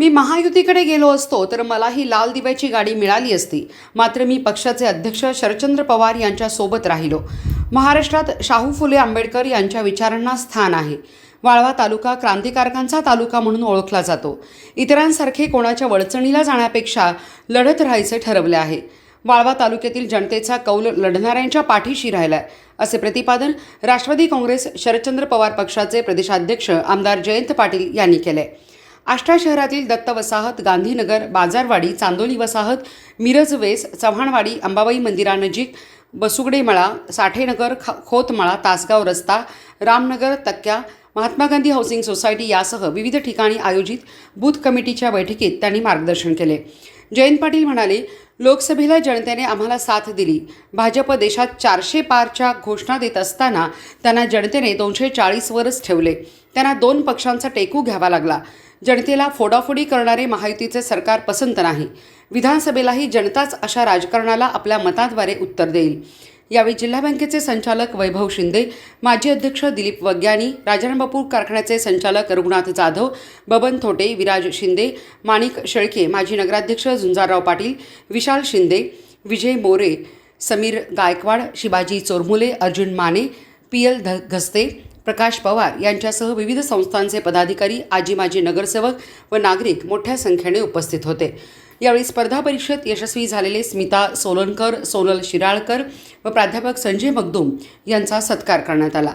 मी महायुतीकडे गेलो असतो तर मला ही लाल दिव्याची गाडी मिळाली असती. मात्र मी पक्षाचे अध्यक्ष शरचंद्र पवार यांच्यासोबत राहिलो. महाराष्ट्रात शाहू फुले आंबेडकर यांच्या विचारांना स्थान आहे. वाळवा तालुका क्रांतिकारकांचा तालुका म्हणून ओळखला जातो. इतरांसारखे कोणाच्या वळचणीला जाण्यापेक्षा लढत राहायचे ठरवले आहे. वाळवा तालुक्यातील जनतेचा कौल लढणाऱ्यांच्या पाठीशी राहिलाय असे प्रतिपादन राष्ट्रवादी काँग्रेस शरदचंद्र पवार पक्षाचे प्रदेशाध्यक्ष आमदार जयंत पाटील यांनी केले आष्टा शहरातील दत्त वसाहत गांधीनगर बाजारवाडी चांदोली वसाहत मिरज वेस चव्हाणवाडी अंबाबाई मंदिरानजीक बसुगडेमळा साठेनगर ख खोतमळा तासगाव रस्ता रामनगर तक्क्या महात्मा गांधी हाऊसिंग सोसायटी यासह विविध ठिकाणी आयोजित बूथ कमिटीच्या बैठकीत त्यांनी मार्गदर्शन केले. जयंत पाटील म्हणाले लोकसभेला जनतेने आम्हाला साथ दिली. भाजप देशात चारशे पारच्या घोषणा देत असताना त्यांना जनतेने दोनशे चाळीसवरच ठेवले. त्यांना दोन पक्षांचा टेकू घ्यावा लागला. जनतेला फोडाफोडी करणारे महायुतीचे सरकार पसंत नाही. विधानसभेलाही जनताच अशा राजकारणाला आपल्या मताद्वारे उत्तर देईल. यावेळी जिल्हा बँकेचे संचालक वैभव शिंदे माजी अध्यक्ष दिलीप वग्यानी राजारामबापू कारखान्याचे संचालक रघुनाथ जाधव बबन थोटे विराज शिंदे माणिक शेळके माजी नगराध्यक्ष झुंजारराव पाटील विशाल शिंदे विजय मोरे समीर गायकवाड शिवाजी चोरमुले अर्जुन माने पी एल ध घस्ते प्रकाश पवार यांच्यासह विविध संस्थांचे पदाधिकारी आजी माजी नगरसेवक व नागरिक मोठ्या संख्येने उपस्थित होते. यावेळी स्पर्धा परीक्षेत यशस्वी झालेले स्मिता सोलनकर सोनल शिराळकर व प्राध्यापक संजय मगदूम यांचा सत्कार करण्यात आला.